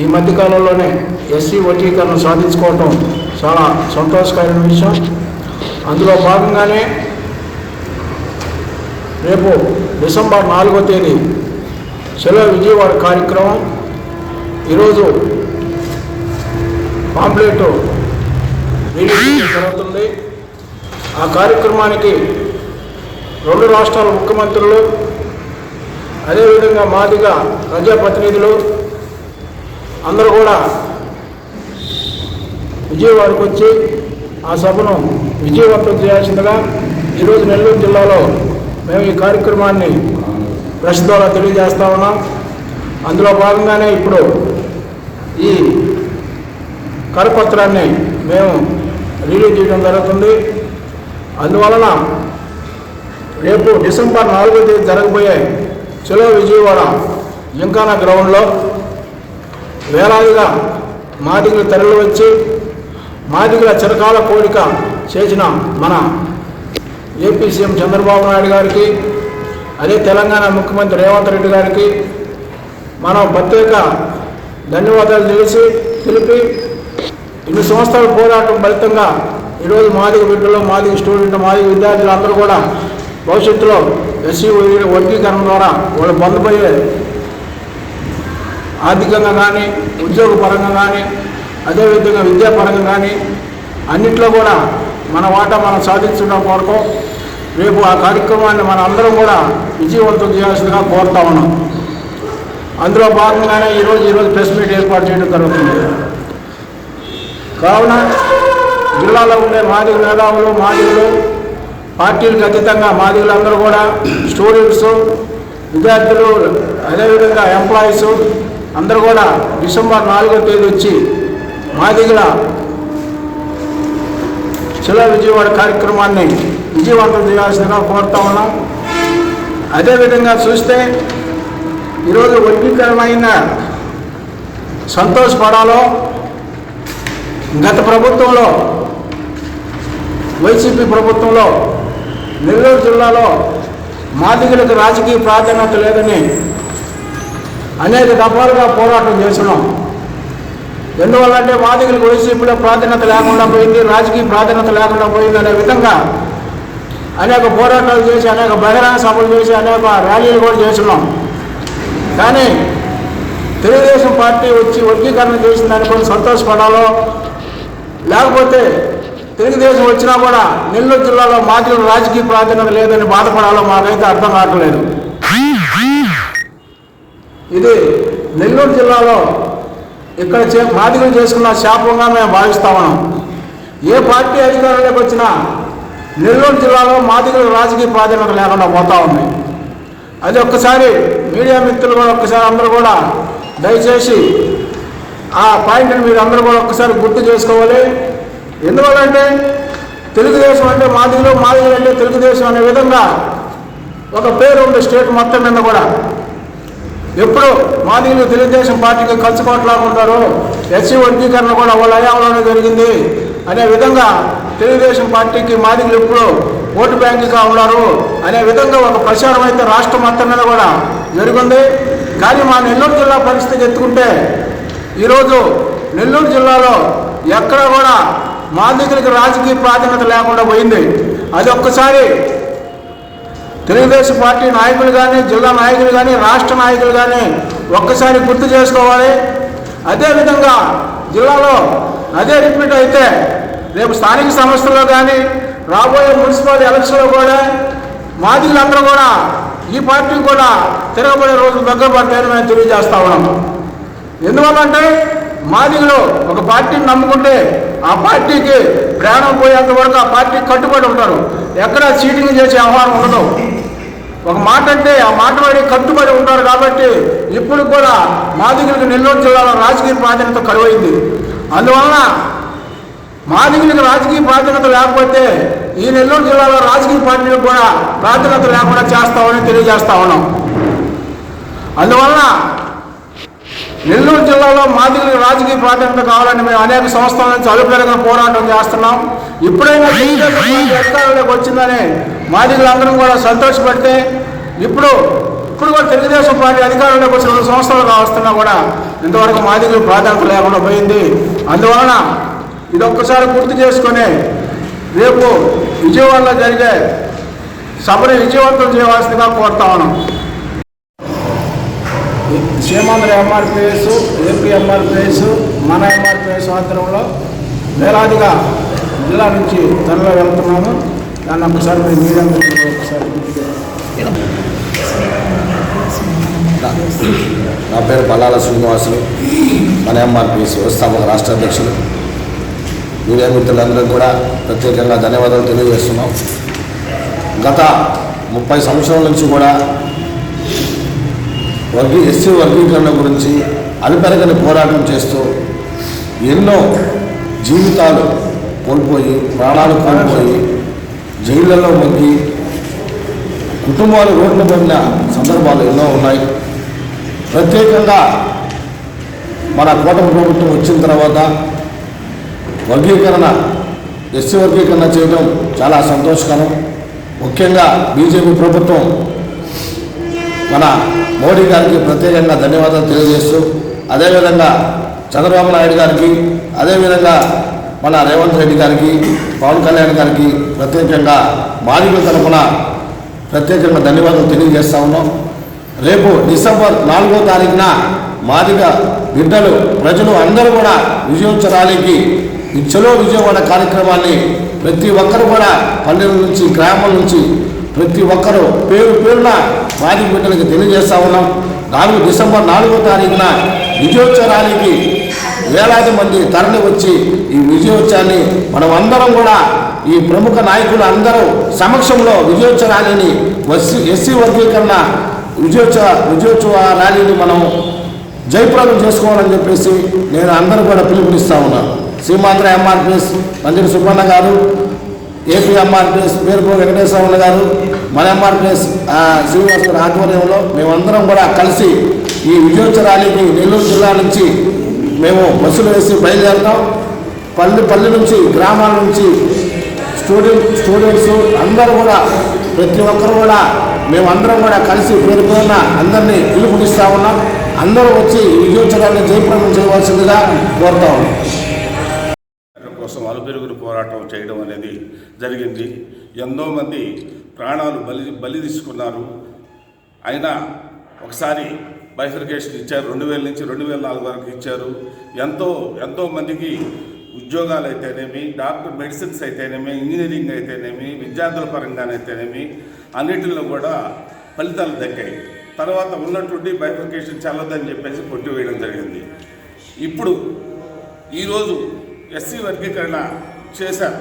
ఈ మధ్యకాలంలోనే ఎస్సీ వర్గీకరణ సాధించుకోవటం చాలా సంతోషకరమైన విషయం. అందులో భాగంగానే రేపు డిసెంబర్ నాలుగో తేదీ సెలవు విజయవాడ కార్యక్రమం. ఈరోజు పాంప్లెట్ రిలీజ్ జరుగుతుంది. ఆ కార్యక్రమానికి రెండు రాష్ట్రాల ముఖ్యమంత్రులు అదేవిధంగా మాదిగా ప్రజాప్రతినిధులు అందరూ కూడా విజయవాడకు వచ్చి ఆ సభను విజయవంతం చేయాల్సిందిగా ఈరోజు నెల్లూరు జిల్లాలో మేము ఈ కార్యక్రమాన్ని ప్రెస్ ద్వారా తెలియజేస్తా ఉన్నాం. అందులో భాగంగానే ఇప్పుడు ఈ కరపత్రాన్ని మేము రిలీజ్ చేయడం జరుగుతుంది. అందువలన రేపు డిసెంబర్ నాలుగో తేదీ జరగబోయే చెలో విజయవాడ జింకానా గ్రౌండ్లో వేలాదిగా మాదిగులు తరలి వచ్చి మాదిగుల చిరకాల కోరిక చేసిన మన ఏపీ సీఎం చంద్రబాబు నాయుడు గారికి అదే తెలంగాణ ముఖ్యమంత్రి రేవంత్ రెడ్డి గారికి మనం ప్రత్యేక ధన్యవాదాలు తెలిసి తెలిపి ఇన్ని సంవత్సరాల పోరాటం ఫలితంగా ఈరోజు మాదిగ బిడ్డలు మాదిగ స్టూడెంట్ మాదిగ విద్యార్థులు అందరూ కూడా భవిష్యత్తులో ఎస్సీ వర్గీకరణ ద్వారా వాళ్ళు పొందబోయే ఆర్థికంగా కానీ ఉద్యోగపరంగా కానీ అదేవిధంగా విద్యాపరంగా కానీ అన్నిట్లో కూడా మన వాటా మనం సాధించడం కొరకు రేపు ఆ కార్యక్రమాన్ని మన అందరం కూడా విజయవంతం చేయాల్సిందిగా కోరుతా ఉన్నాం. అందులో భాగంగానే ఈరోజు ఈరోజు ప్రెస్ మీట్ ఏర్పాటు చేయడం జరుగుతుంది. కావున జిల్లాలో ఉండే మాదిగ మేధావులు మాదిగులు పార్టీలకు అతీతంగా మాదిగులందరూ కూడా స్టూడెంట్స్ విద్యార్థులు అదేవిధంగా ఎంప్లాయీస్ అందరూ కూడా డిసెంబర్ నాలుగో తేదీ వచ్చి మా దగ్గర చిల విజయవాడ కార్యక్రమాన్ని విజయవంతం చేయాల్సిందిగా కోరుతా ఉన్నాం. అదేవిధంగా చూస్తే ఈరోజు వర్గీకరమైన సంతోషపడాలో గత ప్రభుత్వంలో వైసీపీ ప్రభుత్వంలో నెల్లూరు జిల్లాలో మాదిగలకు రాజకీయ ప్రాధాన్యత లేదని అనేక దఫాలుగా పోరాటం చేస్తున్నాం. ఎందువల్లంటే మాదిగలకు వైసీపీలో ప్రాధాన్యత లేకుండా పోయింది రాజకీయ ప్రాధాన్యత లేకుండా పోయింది అనే విధంగా అనేక పోరాటాలు చేసి అనేక బహిరంగ సభలు చేసి అనేక ర్యాలీలు కూడా చేస్తున్నాం. కానీ తెలుగుదేశం పార్టీ వచ్చి వర్గీకరణ చేసిందని కొన్ని సంతోషపడాలో లేకపోతే తెలుగుదేశం వచ్చినా కూడా నెల్లూరు జిల్లాలో మాదిగలకు రాజకీయ ప్రాధాన్యత లేదని బాధపడాలో మాకైతే అర్థం కావట్లేదు. ఇది నెల్లూరు జిల్లాలో ఇక్కడ చే మాదిగలు చేసుకున్న శాపంగా మేము భావిస్తా ఉన్నాం ఏ పార్టీ అధికారంలోకి వచ్చినా నెల్లూరు జిల్లాలో మాదిగలకు రాజకీయ ప్రాధాన్యత లేకుండా పోతా ఉంది. అది ఒక్కసారి మీడియా మిత్రులు కూడా ఒక్కసారి అందరూ కూడా దయచేసి ఆ పాయింట్ని మీరు అందరూ కూడా ఒక్కసారి గుర్తు చేసుకోవాలి. ఎందువల్లంటే తెలుగుదేశం అంటే మాదిగలు మాదిగలు అంటే తెలుగుదేశం అనే విధంగా ఒక పేరు ఉంది స్టేట్ మొత్తం మీద కూడా ఎప్పుడు మాదిగలు తెలుగుదేశం పార్టీకి కలుసుకోవట్లాగా ఉంటారు. ఎస్సీ వర్గీకరణ కూడా వాళ్ళ హయాంలోనే జరిగింది. అనే విధంగా తెలుగుదేశం పార్టీకి మాదిగులు ఎప్పుడు ఓటు బ్యాంకుగా ఉన్నారు. అనే విధంగా ఒక ప్రచారం అయితే రాష్ట్ర మొత్తం మీద కూడా జరిగింది కానీ మా నెల్లూరు జిల్లా పరిస్థితి ఎత్తుకుంటే ఈరోజు నెల్లూరు జిల్లాలో ఎక్కడ కూడా మాదిగులకు రాజకీయ ప్రాధాన్యత లేకుండా పోయింది. అది ఒక్కసారి తెలుగుదేశం పార్టీ నాయకులు కానీ జిల్లా నాయకులు కానీ రాష్ట్ర నాయకులు కానీ ఒక్కసారి గుర్తు చేసుకోవాలి. అదేవిధంగా జిల్లాలో అదే రిపీట్ అయితే రేపు స్థానిక సంస్థల్లో కానీ రాబోయే మున్సిపల్ ఎలక్షన్లో కూడా మాదిలందరూ కూడా ఈ పార్టీ కూడా తిరగబడే రోజులు దగ్గర పడతాయని మేము తెలియజేస్తా ఉన్నాం. ఎందువల్లంటే మాదిగలు ఒక పార్టీని నమ్ముకుంటే ఆ పార్టీకి ప్రాణం పోయేంత వరకు ఆ పార్టీకి కట్టుబడి ఉంటారు. ఎక్కడ చీటింగ్ చేసే ఆహ్వానం ఉండదు. ఒక మాట అంటే ఆ మాట పడి కట్టుబడి ఉంటారు కాబట్టి ఇప్పుడు కూడా మాదిగులకు నెల్లూరు జిల్లాలో రాజకీయ ప్రాధాన్యత కరువైంది. అందువలన మాదిగులకు రాజకీయ ప్రాధాన్యత లేకపోతే ఈ నెల్లూరు జిల్లాలో రాజకీయ పార్టీలకు కూడా ప్రాధాన్యత లేకుండా చేస్తామని తెలియజేస్తా ఉన్నాం. అందువలన నెల్లూరు జిల్లాలో మాదిగలకు రాజకీయ ప్రాధాన్యత కావాలని మేము అనేక సంస్థల నుంచి అలుపెరగ పోరాటం చేస్తున్నాం. ఇప్పుడైనా అధికారంలోకి వచ్చిందని మాదిగలందరం కూడా సంతోషపడితే ఇప్పుడు ఇప్పుడు కూడా తెలుగుదేశం పార్టీ అధికారంలోకి వచ్చిన రెండు సంవత్సరాలు కావస్తున్నా కూడా ఇంతవరకు మాదిగలు ప్రాధాన్యత లేకుండా పోయింది. అందువలన ఇది ఒక్కసారి గుర్తు చేసుకొని రేపు విజయవాడలో జరిగే సభను విజయవంతం చేయవలసిందిగా కోరుతా ఉన్నాం. సీమాంధ్ర ఎంఆర్పిఎస్ ఏపీ ఎంఆర్పిఎస్ మన ఎంఆర్పిఎస్ ఆధ్వర్యంలో వేలాదిగా జిల్లా నుంచి తరలి వెళ్తున్నాము. దాన్ని ఒకసారి మీరు మీడియా ఒకసారి నా పేరు పల్లాల శ్రీనివాసులు మన ఎంఆర్పిఎస్ వ్యవస్థాపక రాష్ట్ర అధ్యక్షులు. మీడియా మిత్రులందరూ కూడా ప్రత్యేకంగా ధన్యవాదాలు తెలియజేస్తున్నాం. గత ముప్పై సంవత్సరాల నుంచి కూడా వర్గీ ఎస్సీ వర్గీకరణ గురించి అలుపెరగని పోరాటం చేస్తూ ఎన్నో జీవితాలు కోల్పోయి ప్రాణాలు కోల్పోయి జైళ్ళలో మగ్గి కుటుంబాలు రోడ్లు పడిన సందర్భాలు ఎన్నో ఉన్నాయి. ప్రత్యేకంగా మన కూటమి ప్రభుత్వం వచ్చిన తర్వాత వర్గీకరణ ఎస్సీ వర్గీకరణ చేయడం చాలా సంతోషకరం. ముఖ్యంగా బీజేపీ ప్రభుత్వం మన మోడీ గారికి ప్రత్యేకంగా ధన్యవాదాలు తెలియజేస్తూ అదేవిధంగా చంద్రబాబు నాయుడు గారికి అదేవిధంగా మన రేవంత్ రెడ్డి గారికి పవన్ కళ్యాణ్ గారికి ప్రత్యేకంగా బాధితుల తరఫున ప్రత్యేకంగా ధన్యవాదాలు తెలియజేస్తా ఉన్నాం. రేపు డిసెంబర్ నాలుగో తారీఖున మాదిగ బిడ్డలు ప్రజలు అందరూ కూడా విజయోత్సవ ర్యాలీకి ఈ చలో విజయవాడ కార్యక్రమాన్ని ప్రతి ఒక్కరు కూడా పల్లెల నుంచి గ్రామాల నుంచి ప్రతి ఒక్కరూ పేరు పేరున మాదిగ బిడ్డలకు తెలియజేస్తా ఉన్నాం. నాలుగు డిసెంబర్ నాలుగో తారీఖున విజయోత్సవ వేలాది మంది తరలి వచ్చి ఈ విజయోత్సవాన్ని మనం అందరం కూడా ఈ ప్రముఖ నాయకులు అందరూ సమక్షంలో విజయోత్సవ ర్యాలీని ఎస్సీ ఎస్సీ వర్గీకరణ విజయోత్సవ విజయోత్సవ ర్యాలీని మనం జయప్రదం చేసుకోవాలని చెప్పేసి నేను అందరూ కూడా పిలుపునిస్తా ఉన్నాను. సీమాంధ్ర ఎంఆర్పిఎస్ మంత్రి సుబ్బన్న గారు ఏపీ ఎంఆర్పిఎస్ పేరుపో వెంకటేశ్వరరావు గారు మన ఎంఆర్పిఎస్ శ్రీనివాస్ గారి ఆధ్వర్యంలో మేమందరం కూడా కలిసి ఈ విజయోత్సవ ర్యాలీకి నెల్లూరు జిల్లా నుంచి మేము బస్సులు వేసి బయలుదేరుతాం. పల్లె పల్లె నుంచి గ్రామాల నుంచి స్టూడెంట్ స్టూడెంట్స్ అందరూ కూడా ప్రతి ఒక్కరు కూడా మేమందరం కూడా కలిసి పేరు అందరినీ పిలుపునిస్తా ఉన్నాం. అందరూ వచ్చి విజయోత్సవాన్ని జయప్రదం చేయవలసిందిగా కోరుతా ఉన్నాం. కోసం అలుపెరుగురు పోరాటం చేయడం అనేది జరిగింది. ఎంతోమంది ప్రాణాలు బలి బలి తీసుకున్నారు. అయినా ఒకసారి బైఫర్కేషన్ ఇచ్చారు. రెండు వేల నుంచి రెండు వేల నాలుగు వరకు ఇచ్చారు. ఎంతో ఎంతో మందికి ఉద్యోగాలు అయితేనేమి డాక్టర్ మెడిసిన్స్ అయితేనేమి ఇంజనీరింగ్ అయితేనేమి విద్యార్థుల పరంగానైతేనేమి అన్నిటిలో కూడా ఫలితాలు దక్కాయి. తర్వాత ఉన్నటువంటి బైఫర్కేషన్ చల్లదని చెప్పేసి కొట్టివేయడం జరిగింది. ఇప్పుడు ఈరోజు ఎస్సీ వర్గీకరణ చేశారు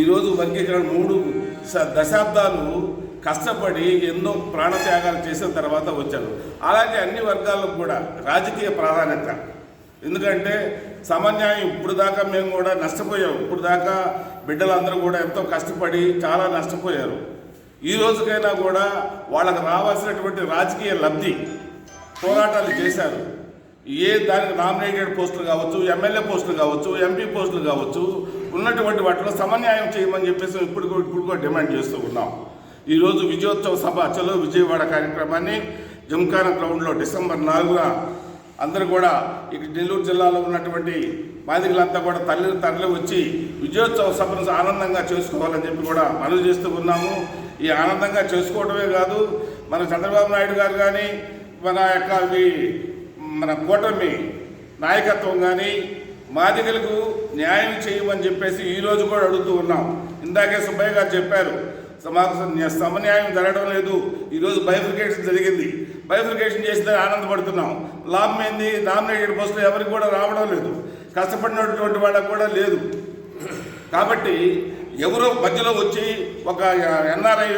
ఈరోజు వర్గీకరణ మూడు దశాబ్దాలు కష్టపడి ఎన్నో ప్రాణత్యాగాలు చేసిన తర్వాత వచ్చారు. అలాగే అన్ని వర్గాలకు కూడా రాజకీయ ప్రాధాన్యత. ఎందుకంటే సమన్యాయం ఇప్పుడు దాకా మేము కూడా నష్టపోయాం. ఇప్పుడు దాకా బిడ్డలందరూ కూడా ఎంతో కష్టపడి చాలా నష్టపోయారు. ఈ రోజుకైనా కూడా వాళ్ళకు రావాల్సినటువంటి రాజకీయ లబ్ధి పోరాటాలు చేశారు. ఏ దానికి నామినేటెడ్ పోస్టులు కావచ్చు ఎమ్మెల్యే పోస్టులు కావచ్చు ఎంపీ పోస్టులు కావచ్చు ఉన్నటువంటి వాటిలో సమన్యాయం చేయమని చెప్పేసి ఇప్పుడు ఇప్పుడు కూడా డిమాండ్ చేస్తూ ఉన్నాం. ఈరోజు విజయోత్సవ సభ చలో విజయవాడ కార్యక్రమాన్ని జంకాన గ్రౌండ్లో డిసెంబర్ నాలుగున అందరూ కూడా ఇక నెల్లూరు జిల్లాలో ఉన్నటువంటి బాధికులంతా కూడా తల్లి తరలి వచ్చి విజయోత్సవ సభను ఆనందంగా చేసుకోవాలని చెప్పి కూడా మనవి చేస్తూ ఉన్నాము. ఈ ఆనందంగా చేసుకోవడమే కాదు మన చంద్రబాబు నాయుడు గారు కానీ మన యొక్క మన కూటమి నాయకత్వం కానీ మాదిగలకు న్యాయం చేయమని చెప్పేసి ఈరోజు కూడా అడుగుతూ ఉన్నాం. ఇందాకే సుబ్బయ్య గారు చెప్పారు మాకు సమన్యాయం జరగడం లేదు. ఈరోజు బైఫికేషన్ జరిగింది. బైఫికేషన్ చేస్తే ఆనందపడుతున్నాం. లాభం ఏంది? నామినేటెడ్ పోస్టులు ఎవరికి కూడా రావడం లేదు. కష్టపడినటువంటి వాళ్ళకు కూడా లేదు. కాబట్టి ఎవరో మధ్యలో వచ్చి ఒక ఎన్ఆర్ఐ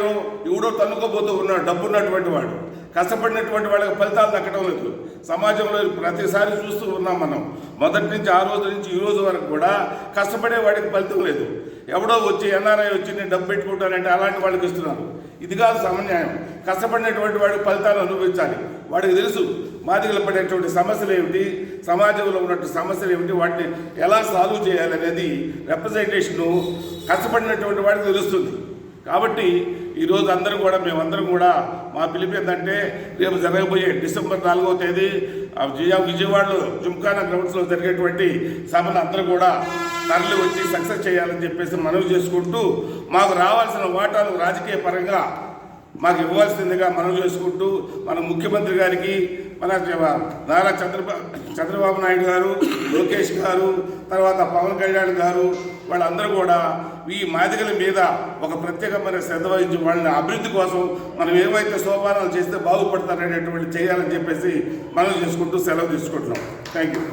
ఎవడో తన్నుకోబోతూ ఉన్నాడు డబ్బు ఉన్నటువంటి వాడు. కష్టపడినటువంటి వాళ్ళకి ఫలితాలు దక్కడం లేదు. సమాజంలో ప్రతిసారి చూస్తూ ఉన్నాం మనం. మొదటి నుంచి ఆ రోజు నుంచి ఈ రోజు వరకు కూడా కష్టపడే వాడికి ఫలితం లేదు. ఎవడో వచ్చి ఎన్ఆర్ఐ వచ్చి నేను డబ్బు పెట్టుకుంటానంటే అలాంటి వాళ్ళకి ఇస్తున్నారు. ఇది కాదు సమన్యాయం. కష్టపడినటువంటి వాడికి ఫలితాలు అనుభవించాలి. వాడికి తెలుసు మాదిగలు పడేటువంటి సమస్యలు ఏమిటి సమాజంలో ఉన్నటువంటి సమస్యలు ఏమిటి వాటిని ఎలా సాల్వ్ చేయాలనేది రిప్రజెంటేషను కష్టపడినటువంటి వాడికి తెలుస్తుంది. కాబట్టి ఈరోజు అందరూ కూడా మేమందరం కూడా మా పిలుపు ఏంటంటే రేపు జరగబోయే డిసెంబర్ నాలుగవ తేదీ ఆ విజయవాడలో జుమ్కానా గ్రౌండ్స్లో జరిగేటువంటి సభను అందరూ కూడా తరలి వచ్చి సక్సెస్ చేయాలని చెప్పేసి మనవి చేసుకుంటూ మాకు రావాల్సిన వాటాలు రాజకీయ పరంగా మాకు ఇవ్వాల్సిందిగా మనవి చేసుకుంటూ మన ముఖ్యమంత్రి గారికి మన నారా చంద్రబాబు చంద్రబాబు నాయుడు గారు లోకేష్ గారు తర్వాత పవన్ కళ్యాణ్ గారు వాళ్ళందరూ కూడా ఈ మాదిగల మీద ఒక ప్రత్యేకమైన శ్రద్ధ వహించి వాళ్ళని అభివృద్ధి కోసం మనం ఏవైతే సోపానాలు చేస్తే బాగుపడతారనేటువంటి చేయాలని చెప్పేసి మనం చేసుకుంటూ సెలవు తీసుకుంటున్నాం. Thank you